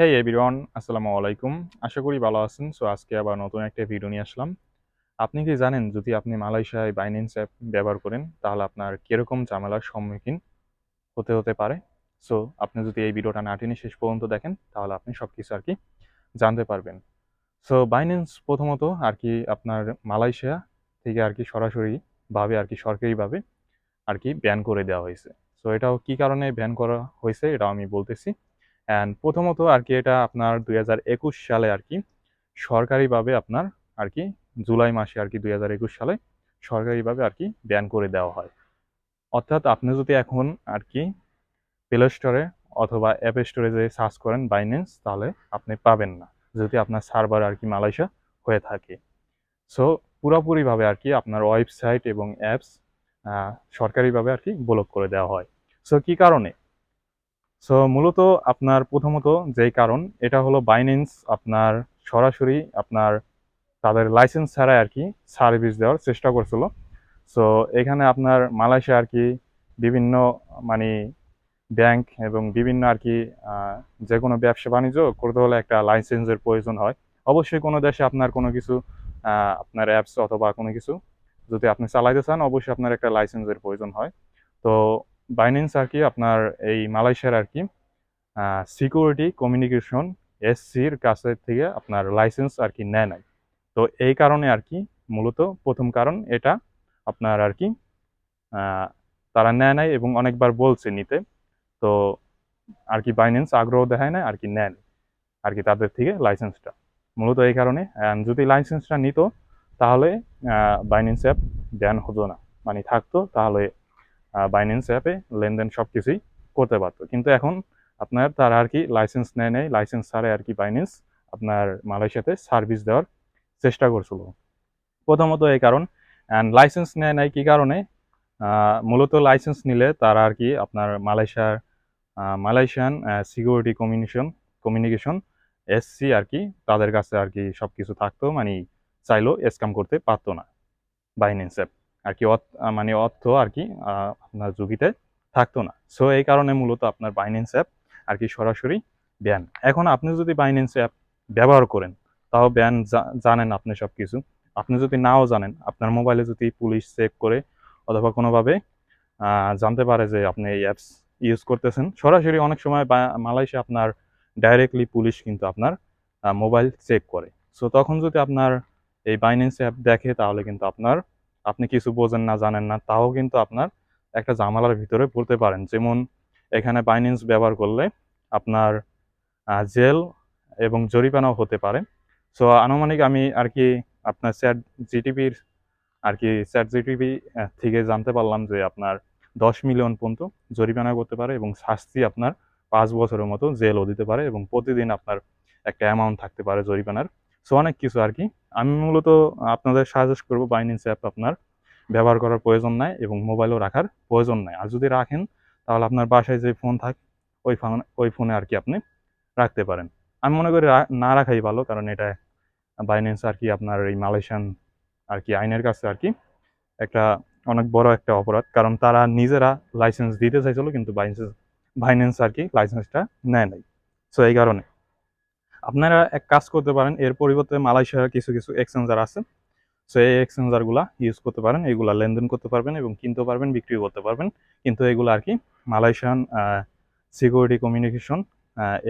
হেই everyone আসসালামু আলাইকুম। আশা করি ভালো আছেন। সো আজকে আবার নতুন একটা ভিডিও নিয়ে আসলাম। আপনি কি জানেন, যদি আপনি মালয়েশিয়ায় বাইন্যান্স অ্যাপ ব্যবহার করেন, তাহলে আপনার কীরকম ঝামেলার সম্মুখীন হতে হতে পারে? সো আপনি যদি এই ভিডিওটা না টেনে শেষ পর্যন্ত দেখেন, তাহলে আপনি সব কিছু আর কি জানতে পারবেন। সো বাইন্যান্স প্রথমত আর কি আপনার মালয়েশিয়া থেকে আর কি সরাসরিভাবে আর কি সরকারিভাবে আর কি ব্যান করে দেওয়া হয়েছে। সো এটাও কি কারণে ব্যান করা হয়েছে, এটাও আমি বলতেছি। অ্যান্ড প্রথমত আর কি এটা আপনার দু হাজার একুশ সালে আর কি সরকারিভাবে আপনার আর কি জুলাই মাসে আর কি দুই হাজার একুশ সালে সরকারিভাবে আর কি ব্যান করে দেওয়া হয়। অর্থাৎ আপনি যদি এখন আর কি প্লে স্টোরে অথবা অ্যাপ স্টোরে যে সার্চ করেন বাইন্যান্স তাহলে আপনি পাবেন না যদি আপনার সার্ভার আর কি মালয়েশিয়া হয়ে থাকে। সো পুরোপুরিভাবে আর কি আপনার ওয়েবসাইট এবং অ্যাপস সরকারিভাবে আর কি ব্লক করে দেওয়া হয়। সো কি কারণে? সো মূলত আপনার প্রথমত যেই কারণ, এটা হলো বাইন্যান্স আপনার সরাসরি আপনার তাদের লাইসেন্স ছাড়াই আর কি সার্ভিস দেওয়ার চেষ্টা করছিল। সো এখানে আপনার মালয়েশিয়া আর কি বিভিন্ন মানে ব্যাংক এবং বিভিন্ন আর কি যে কোনো ব্যবসা বাণিজ্য করতে হলে একটা লাইসেন্সের প্রয়োজন হয়। অবশ্যই কোনো দেশে আপনার কোনো কিছু আপনার অ্যাপস অথবা কোনো কিছু যদি আপনি চালাইতে চান, অবশ্যই আপনার একটা লাইসেন্সের প্রয়োজন হয়। তো বাইন্যান্স আর কি আপনার এই মালয়েশিয়ার আর কি সিকিউরিটি কমিউনিকেশন এসসির কাছে থেকে আপনার লাইসেন্স আর কি নেয় নাই। তো এই কারণে আর কি মূলত প্রথম কারণ এটা আপনার আর কি তারা নেয় নাই এবং অনেকবার বলছে নিতে। তো আর কি বাইন্যান্স আগ্রহ দেখায় না আর কি নেন আর কি তাদের থেকে লাইসেন্সটা মূলত এই কারণে যদি লাইসেন্সটা নিত, তাহলে বাইন্যান্স অ্যাপ ব্যান হতো না। মানে থাকতো, তাহলে বাইন্যান্স অ্যাপে লেনদেন সব কিছুই করতে পারতো। কিন্তু এখন আপনার তারা আর কি লাইসেন্স নেয় নেই লাইসেন্স ছাড়ে আর কি বাইন্যান্স আপনার মালয়েশিয়াতে সার্ভিস দেওয়ার চেষ্টা করছিল। প্রথমত এই কারণ অ্যান্ড লাইসেন্স নেয় নাই কী কারণে? মূলত লাইসেন্স নিলে তারা আর কি আপনার মালয়েশিয়ার Malaysian security communication communication SC আর কি তাদের কাছে আর কি সব কিছু থাকতো মানে চাইলেও স্ক্যাম করতে পারতো না বাইন্যান্স অ্যাপ আর কি মানে অর্থ আর কি আপনার ঝুঁকিতে থাকতো না। সো এই কারণে মূলত আপনার বাইন্যান্স অ্যাপ আর কি সরাসরি ব্যান। এখন আপনি যদি বাইন্যান্স অ্যাপ ব্যবহার করেন, তাও ব্যান জানেন আপনি সব কিছু আপনি যদি নাও জানেন, আপনার মোবাইলে যদি পুলিশ চেক করে অথবা কোনোভাবে জানতে পারে যে আপনি এই অ্যাপস ইউজ করতেছেন, সরাসরি অনেক সময় মালয়েশিয়া আপনার ডাইরেক্টলি পুলিশ কিন্তু আপনার মোবাইল চেক করে। সো তখন যদি আপনার এই বাইন্যান্স অ্যাপ দেখে, তাহলে কিন্তু আপনার আপনি কিছু বোঝেন না, জানেন না, তাও কিন্তু আপনার একটা জামালার ভিতরে পড়তে পারেন। যেমন এখানে বাইন্যান্স ব্যবহার করলে আপনার জেল এবং জরিমানাও হতে পারে। সো আনুমানিক আমি আর কি আপনার স্যাট জিটিপির, আর কি স্যাট জিটিপি থেকে জানতে পারলাম যে আপনার দশ মিলিয়ন পর্যন্ত জরিমানা করতে পারে এবং শাস্তি আপনার পাঁচ বছরের মতো জেলও দিতে পারে এবং প্রতিদিন আপনার একটা অ্যামাউন্ট থাকতে পারে জরিমানার। সো অনেক কিছু আর কি আমি মূলত আপনাদের সাজেস্ট করব বাইন্যান্স অ্যাপ আপনার ব্যবহার করার প্রয়োজন নাই এবং মোবাইলও রাখার প্রয়োজন নাই। আর যদি রাখেন, তাহলে আপনার বাসায় যে ফোন থাকে, ওই ফোন ওই ফোনে আর কি আপনি রাখতে পারেন। আমি মনে করি না রাখাই ভালো, কারণ এটা বাইন্যান্স আর কি আপনার এই মালয়েশিয়ান আর কি আইনের কাছে আর কি একটা অনেক বড় একটা অপরাধ। কারণ তারা নিজেরা লাইসেন্স দিতে চাইছিল, কিন্তু বাইন্যান্স বাইন্যান্স আর কি লাইসেন্সটা নেয় নাই। সো এই কারণে। আপনারা এক কাজ করতে পারেন, এর পরিবর্তে মালয়েশিয়ার কিছু কিছু এক্সচেঞ্জার আছে। সো এই এক্সচেঞ্জারগুলো ইউজ করতে পারেন, এগুলা লেনদেন করতে পারবেন এবং কিনতে পারবেন বিক্রি করতে পারবেন। কিন্তু এগুলো আর কি মালয়েশিয়ান সিকিউরিটি কমিউনিকেশন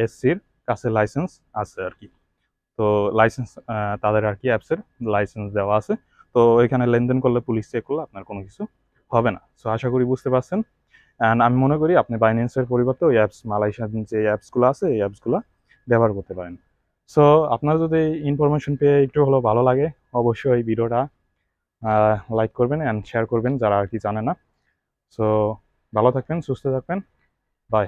এসসির কাছে লাইসেন্স আছে আর কি। তো লাইসেন্স তাদের আর কি অ্যাপসের লাইসেন্স দেওয়া আছে। তো এখানে লেনদেন করলে পুলিশ চেক করলে আপনার কোনো কিছু হবে না। সো আশা করি বুঝতে পারছেন। অ্যান্ড আমি মনে করি আপনি বাইন্যান্সের পরিবর্তে ওই অ্যাপস মালয়েশিয়ান যে অ্যাপসগুলো আছে, এই অ্যাপসগুলো ব্যবহার করতে পারেন। সো আপনার যদি ইনফরমেশন পেয়ে একটু হলেও ভালো লাগে, অবশ্যই ভিডিওটা লাইক করবেন অ্যান্ড শেয়ার করবেন যারা আর কি জানে না। সো ভালো থাকবেন, সুস্থ থাকবেন। বাই